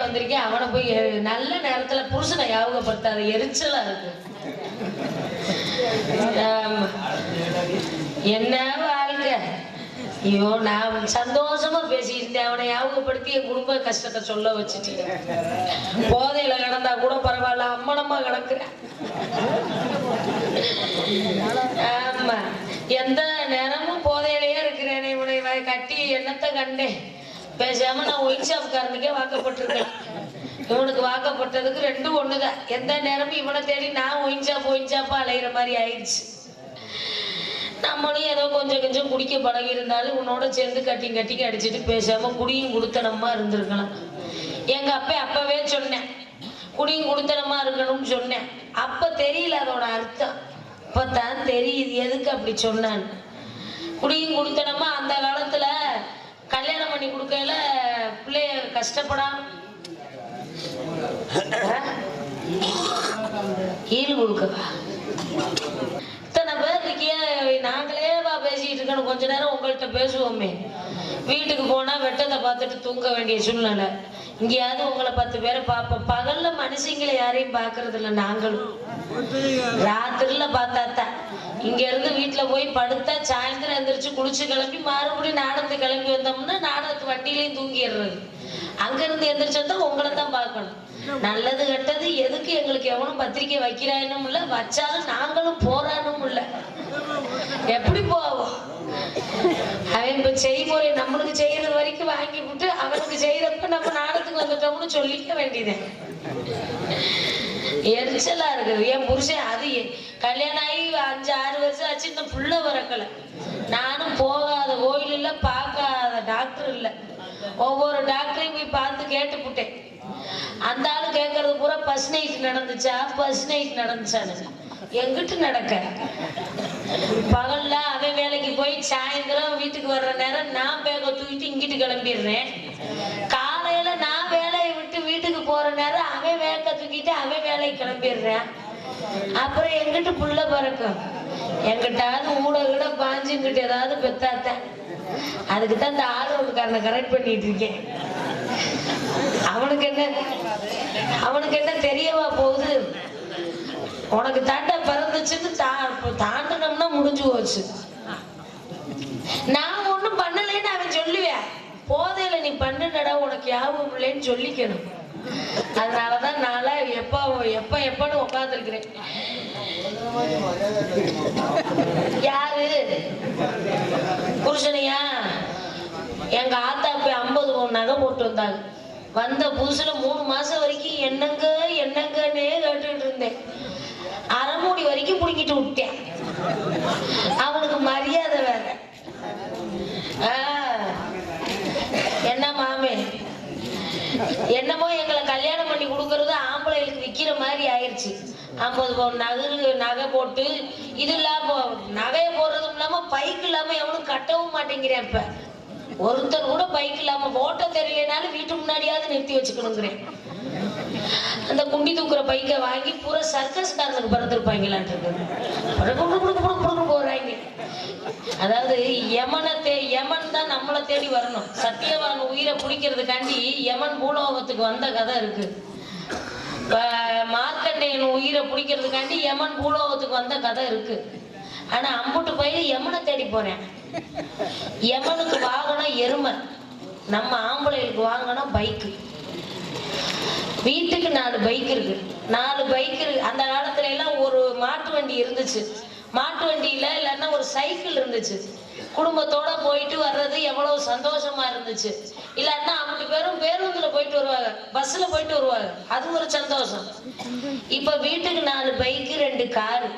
வந்திருக்கேன். அவனை போய் நல்ல நேரத்துல புருஷனை ஞாபகப்படுத்தாத எரிச்சலா இருக்கு. ஆமா. என்ன வாழ்க்கை ஐயோ நான் சந்தோஷமா பேசிட்டு அவனை ஞாபகப்படுத்தி என் குடும்ப கஷ்டத்தை சொல்ல வச்சுட்டேன் போதையில கிடந்தா கூட பரவாயில்ல. அம்மனமா கிடக்குறேன் ஆமா. எந்த நேரமும் போதையிலேயே இருக்கிறேன் இவனை வ- கட்டி என்னத்தை கண்டேன்? பேசாம நான் ஒயின் ஷாப்காரனுக்கே வாக்கப்பட்டிருக்கேன். இவனுக்கு வாக்கப்பட்டதுக்கு ரெண்டும் ஒண்ணுதான். எந்த நேரமும் இவனை தேடி நான் ஒயின் ஷாப் ஒயின் ஷாப்பா அலையிற மாதிரி ஆயிடுச்சு. நம்மளும் ஏதோ கொஞ்சம் கொஞ்சம் குடிக்க பழகி இருந்தாலும் உன்னோட சேர்ந்து கட்டி கட்டிக்கு அடிச்சுட்டு பேசாம குடியும் குடுத்தனமா இருந்திருக்கலாம். எங்க அப்பா அப்பவே சொன்னேன். குடியும் குடுத்தனமா இருக்கணும்னு சொன்னேன். அப்ப தெரியல அதோட அர்த்தம். இப்பதான் தெரியுது. எதுக்கு அப்படி சொன்னான்னு. குடியும் குடுத்தனமா அந்த காலத்துல கல்யாணம் பண்ணி கொடுக்கல பிள்ளைய கஷ்டப்படாம கீழ் கொடுக்கவா இத்தனை பேர் இருக்கிய நாங்களே வா பேசிட்டு இருக்கணும். கொஞ்ச நேரம் உங்கள்கிட்ட பேசுவோமே. வீட்டுக்கு போனா வெட்டத்தை பார்த்துட்டு தூங்க வேண்டிய சூழ்நிலை. இங்கேயாவது உங்களை பத்து பேரை பார்ப்போம். பகல்ல மனுஷங்களை யாரையும் பாக்குறது இல்லை நாங்களும். ராத்திரில பார்த்தாத்தான். இங்க இருந்து வீட்டுல போய் படுத்தா சாயந்தரம் எந்திரிச்சு குளிச்சு கிளம்பி மறுபடியும் நாடகத்துக்கு கிளம்பி வந்தோம்னா நாடகத்து வண்டியிலையும் தூங்கிடுறது. அங்க இருந்து எந்திரிச்சா உங்களை தான் பார்க்கணும். நல்லது கெட்டது எதுக்கு எங்களுக்கு எவனும் பத்திரிக்கை வைக்கிறானும் இல்ல வச்சாலும் நாங்களும் போறானும் இல்ல. எப்படி போவோம்? அவன் இப்ப செய்முறை நம்மளுக்கு செய்யறது வரைக்கும் வாங்கி விட்டு அவனுக்கு செய்யறப்ப நம்ம நாடகத்துக்கு வந்துட்டோம்னு சொல்லிக்க வேண்டியது. எரிச்சலா இருக்குது. என் புருஷன் அது கல்யாணம் ஆகி அஞ்சு ஆறு வருஷம் ஆச்சு இந்த புள்ள பிறக்கல. நானும் போகாத கோயில் இல்ல பார்க்காத டாக்டர் இல்ல. ஒவ்வொரு டாக்டரையும் போய் பார்த்து கேட்டுப்புட்டேன். அந்த ஆளு கேட்கறது பூரா பஸ் நைட் நடந்துச்சா? பஸ் நைட் நடந்துச்சான்னு எங்கிட்டு நடக்க? பகல்ல அவன் வேலைக்கு போய் சாயந்தரம் வீட்டுக்கு வர்ற நேரம் நான் பேக தூக்கிட்டு இங்கிட்டு கிளம்பிடுறேன். அவன் வேலைக்கு கிளம்பிடுறேன். அப்புறம் எங்கிட்ட புள்ள பிறக்கும் எங்கிட்டாவது ஊட கூட பாஞ்சுங்கிட்ட ஏதாவது பெத்தாத்தேன். அதுக்கு தான் இந்த ஆர்வக்காரனை கரெக்ட் பண்ணிட்டு இருக்கேன். அவனுக்கு என்ன அவனுக்கு என்ன தெரியவா போகுது? உனக்கு தாண்டா பிறந்துச்சுன்னு தா தாண்டனம்னா முடிஞ்சு போச்சு. நான் ஒன்றும் பண்ணலைன்னு அவன் சொல்லுவேன். போதையில நீ பண்ணுனடா உனக்கு யாபம் இல்லைன்னு சொல்லிக்கணும். அதனாலதான் எப்ப எப்ப எப்பன்னு உட்காந்துருக்கிறேன் யாரு? புருஷனையா? எங்க ஆத்தா போய் ஐம்பது பவுன் நகை போட்டு வந்தாங்க. வந்த புதுசுல மூணு மாசம் வரைக்கும் என்னங்க என்னங்கன்னே கேட்டுட்டு இருந்தேன். அரைமூடி வரைக்கும் பிடிக்கிட்டு விட்டேன் அவனுக்கு மரியாதை வேற ஆ, என்ன மாமே என்னமோ எங்களை கல்யாணம் பண்ணி கொடுக்கறது ஆம்பளைகளுக்கு விக்கிற மாதிரி ஆயிடுச்சு நகை நகை போட்டு இது இல்லாம நகையை போடுறதும் இல்லாம பைக் இல்லாம எவனும் கட்டவும் மாட்டேங்கிறேன் இப்ப. ஒருத்தர் கூட பைக் இல்லாம ஓட்ட தெரியலனாலும் வீட்டு முன்னாடியாவது நிறுத்தி வச்சுக்கணுங்கிறேன். அந்த குண்டி தூக்குற பைக்கை வாங்கி பூரா சர்க்கஸ்காரனுக்கு பிறந்திருப்பாங்களான் இருக்குது. போறாங்க. அதாவது யமனை தே யமன் தான் நம்மளை தேடி வரணும். சத்தியவான் உயிரை பிடிக்கிறதுக்காண்டி யமன் பூலோகத்துக்கு வந்த கதை இருக்கு. மார்க்கண்டேயன் உயிரை பிடிக்கிறதுக்காண்டி யமன் பூலோகத்துக்கு வந்த கதை இருக்கு. ஆனா அம்புட்டு பயில யமனை தேடி போறேன். யமனுக்கு வாகனம் எருமை. நம்ம ஆம்பளைகளுக்கு வாங்கணும் பைக்கு வீட்டுக்கு நாலு பைக் இருக்கு. நாலு பைக் இருக்கு அந்த காலத்துல எல்லாம் ஒரு மாட்டு வண்டி இருந்துச்சு. மாட்டு வண்டியில இல்லைன்னா ஒரு சைக்கிள் இருந்துச்சு. குடும்பத்தோட போயிட்டு வர்றது எவ்வளவு சந்தோஷமா இருந்துச்சு. இல்லைன்னா அவங்க பேரும் பேரும் போயிட்டு வருவாங்க. பஸ்ல போயிட்டு வருவாங்க. அது ஒரு சந்தோஷம். இப்ப வீட்டுக்கு நாலு பைக்கு ரெண்டு காரு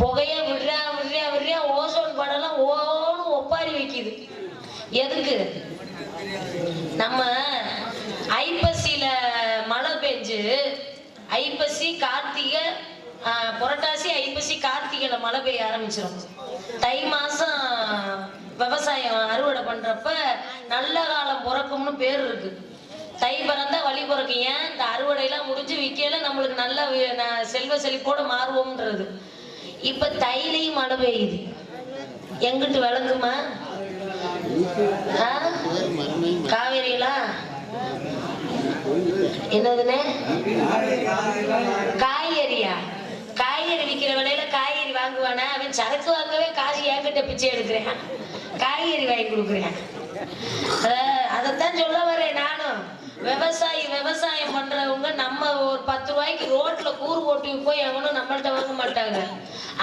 புகைய விடுறா விடுறா விடுறா ஓசோன் படம்லாம் ஓன்னு ஒப்பாரி வைக்குது. எதுக்கு? நம்ம ஐப்பசியில மழை பெஞ்சு ஐப்பசி கார்த்திகை புரட்டாசி ஐப்பசி கார்த்திகையில மழை பெய்ய ஆரம்பிச்சிடும் தை மாசம் விவசாயம் அறுவடை பண்றப்ப நல்ல காலம் பிறக்கும்னு பேர் இருக்கு. நம்மளுக்கு ஏன் இந்த அறுவடையெல்லாம் முடிஞ்சு விற்கல நம்மளுக்கு நல்ல செல்வ செழிப்போட மாறுவோம்ன்றது. இப்ப தைலையும் மழை பெய்யுது. எங்கிட்டு விளங்குமா ஆ? என்னதுன்னு? என்னதுண்ணே காய்கறியா? காய்கறி விற்கிற விலையில காய்கறி வாங்குவானா? அவன் சரக்கு வாங்கவே காசு என்கிட்ட பிச்சை எடுக்கிறேன். காய்கறி வாங்கி கொடுக்குறேன். அதைத்தான் சொல்ல வரேன் நானும். விவசாயி விவசாயம் பண்றவங்க நம்ம ஒரு பத்து ரூபாய்க்கு ரோட்ல கூறு போட்டு போய் எவனும் நம்மள்ட்ட வாங்க மாட்டாங்க.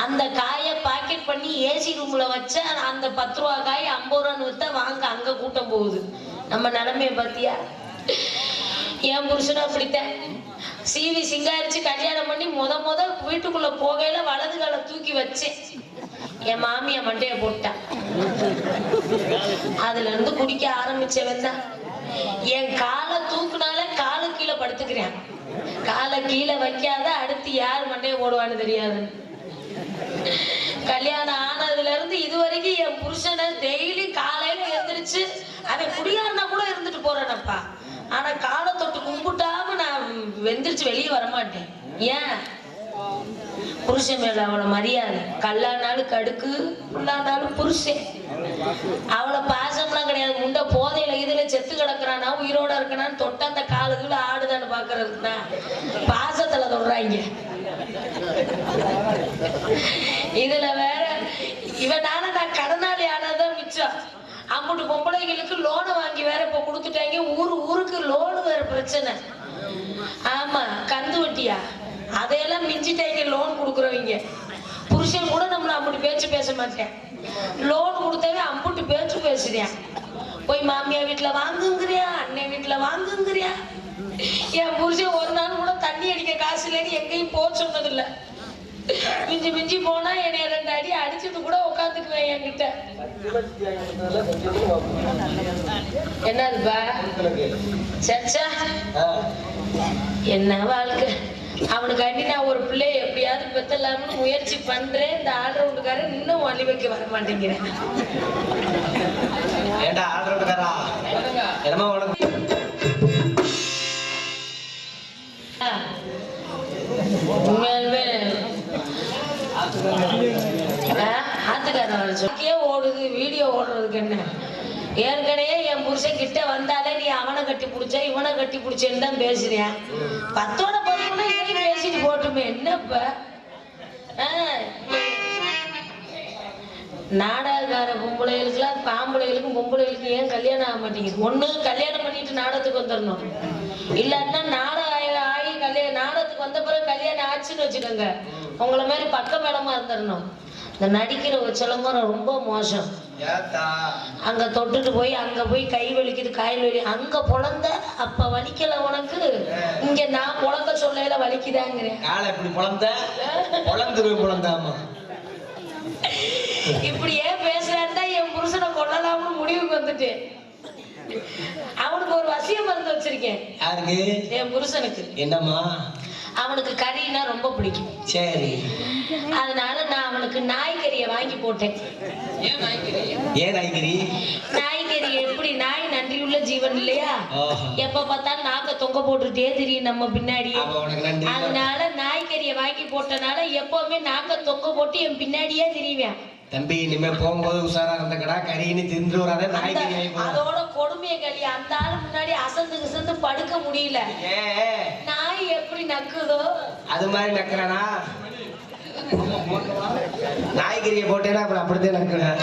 அந்த காயை பாக்கெட் பண்ணி ஏசி ரூம்ல வச்சா அந்த பத்து ரூபா காய் ஐம்பது ரூபான்னு வித்தா வாங்க அங்க கூட்டம் போகுது. நம்ம நிலைமைய பாத்தியா? என் புருஷனும் அப்படித்தான். சீவி சிங்காரிச்சு கல்யாணம் பண்ணி முத முத வீட்டுக்குள்ள போகையில வலது காலை தூக்கி வச்சேன். என் மாமியா மண்டைய போட்டான். அதுல இருந்து குடிக்க ஆரம்பிச்சவன் தான். என் காலை தூக்குனால காலு கீழே படுத்துக்கிறேன். காலை கீழே வைக்காத அடுத்து யார் மண்டையை போடுவான்னு தெரியாது. கல்யாணம் ஆனதுல இருந்து இது வரைக்கும் என் புருஷனை டெய்லி காலையில எழுந்திரிச்சு அவன் குடியாருனா கூட இருந்துட்டு போறேனப்பா. ஆனா காலை தொட்டு கும்பிட்டாம நான் வெந்திரிச்சு வெளியே வர மாட்டேன் ஏன்? புருஷன் மேல அவனை மரியாதை. கல்லானாலும் கடுக்கு உள்ளானாலும் புருஷன். அவளை பாசம்லாம் கிடையாது. முண்டை போதையில இதுல செத்து கிடக்குறானா உயிரோட இருக்கனான்னு தொட்ட அந்த காலுக்குள்ள ஆடுதான்னு பாக்குறதுக்கு தான் பாசத்துல தொடுறாங்க. இதுல வேற இவனால நான் கடனாளி ஆனதான் மிச்சம். அம்புட்டு பொம்பளைங்களுக்கு லோனு வாங்கி வேற இப்ப கொடுத்துட்டாங்க. ஊரு ஊருக்கு லோனு வேற பிரச்சனை. ஆமா கந்து வட்டியா? அதையெல்லாம் மிஞ்சிட்டாங்க லோன் கொடுக்குறவங்க. புருஷன் கூட நம்மள அப்படி பேச்சு பேச மாட்டேன். லோன் கொடுத்தவே அம்புட்டு பேச்சு பேசுறேன் போய் மாமியா வீட்டுல வாங்குங்கிறியா? அண்ணன் வீட்டுல வாங்குங்கிறியா? என் புருஷன் ஒரு நாள் கூட தண்ணி அடிக்க காசு இல்லைன்னு எங்கேயும் போக சொன்னதில்ல. மிஞ்சி மிஞ்சி போனா என்னைய ரெண்டு அடி அடிச்சுட்டு கூட உட்காந்துக்குவேன் என்கிட்ட. என்னதுப்பா சச்சா. என்ன வாழ்க்கை? அவனுக்காண்டி நான் ஒரு பிள்ளைய எப்படியாவது பெத்தலாம்னு முயற்சி பண்றேன். இந்த ஆல்ரவுண்டுக்காரன் இன்னும் வழி வைக்க வர மாட்டேங்கிறேன். ஏண்டா ஆடுறதுக்காரா என்னமோ உனக்கு. உண்மையாலுமே ஆத்துக்காரன் ஓடுது வீடியோ ஓடுறதுக்கு என்ன? ஏற்கனவே என் புருஷன் கிட்ட வந்தாலே நீ அவனை கட்டி பிடிச்ச இவனை கட்டி பிடிச்சேன்னு தான் பேசுறியா? பத்தோட நம்ம என்னப்ப? ஆ, நாடகக்கார பொம்பளைகளுக்குலாம் பாம்பளைகளுக்கும் பொம்பளைகளுக்கும் ஏன் கல்யாணம் ஆக மாட்டேங்குது? ஒண்ணு கல்யாணம் பண்ணிட்டு நாடகத்துக்கு வந்துடணும் இல்லாட்டினா நாடகம் ஆகி ஆகி கல்யாணம் நாடகத்துக்கு வந்த பிறகு கல்யாணம் ஆச்சுன்னு வச்சுக்கோங்க. உங்களை மாதிரி பக்க மேலமா இருந்துடணும் இந்த நடிக்கிற சிலம்பரம் ரொம்ப மோசம். அங்க தொட்டுட்டு போய் அங்க போய் கை வலிக்குது கால் வலி. அங்க பொழந்த அப்ப வலிக்கல உனக்கு? இங்க நான் பொழக்க சொல்லையில வலிக்குதாங்கிறேன். காலை இப்படி பொழந்த? பொழந்துருவேன் பொழந்தாமா. இப்படியே பேசுறான்டா என் புருஷனை கொல்லலாம்னு முடிவுக்கு வந்துட்டேன் அவனுக்கு ஒரு வசிய மருந்து வச்சிருக்கேன். யாருக்கு? என் புருஷனுக்கு. என்னம்மா? அவனுக்கு கறினா ரொம்ப பிடிக்கும். சரி. அதனால நான் அவனுக்கு நாய்க்கறியை வாங்கி போட்டேன். ஏன் நாய்கறி? நாய்க்கறி எப்படி? நாய் நன்றியுள்ள ஜீவன் இல்லையா. எப்ப பார்த்தாலும் நாக்க தொங்க போட்டுட்டே தெரியும் நம்ம பின்னாடி. நன்றி. அதனால நாய்க்கறியை வாங்கி போட்டனால எப்பவுமே நாக்க தொங்க போட்டு என் பின்னாடியே திரிவேன். தம்பி இனிமே போகும்போது உஷாரா இருந்தக்கடா கறின்னு தின்று வராத. அதோட கொடுமையை களி. அந்த ஆளு முன்னாடி அசந்து கிசந்து படுக்க முடியல. நாய் எப்படி நக்குதோ? அது மாதிரி நக்குறானா? நாய்கறியை போட்டேன்னா அப்புறம் அப்படித்தான் நக்குறேன்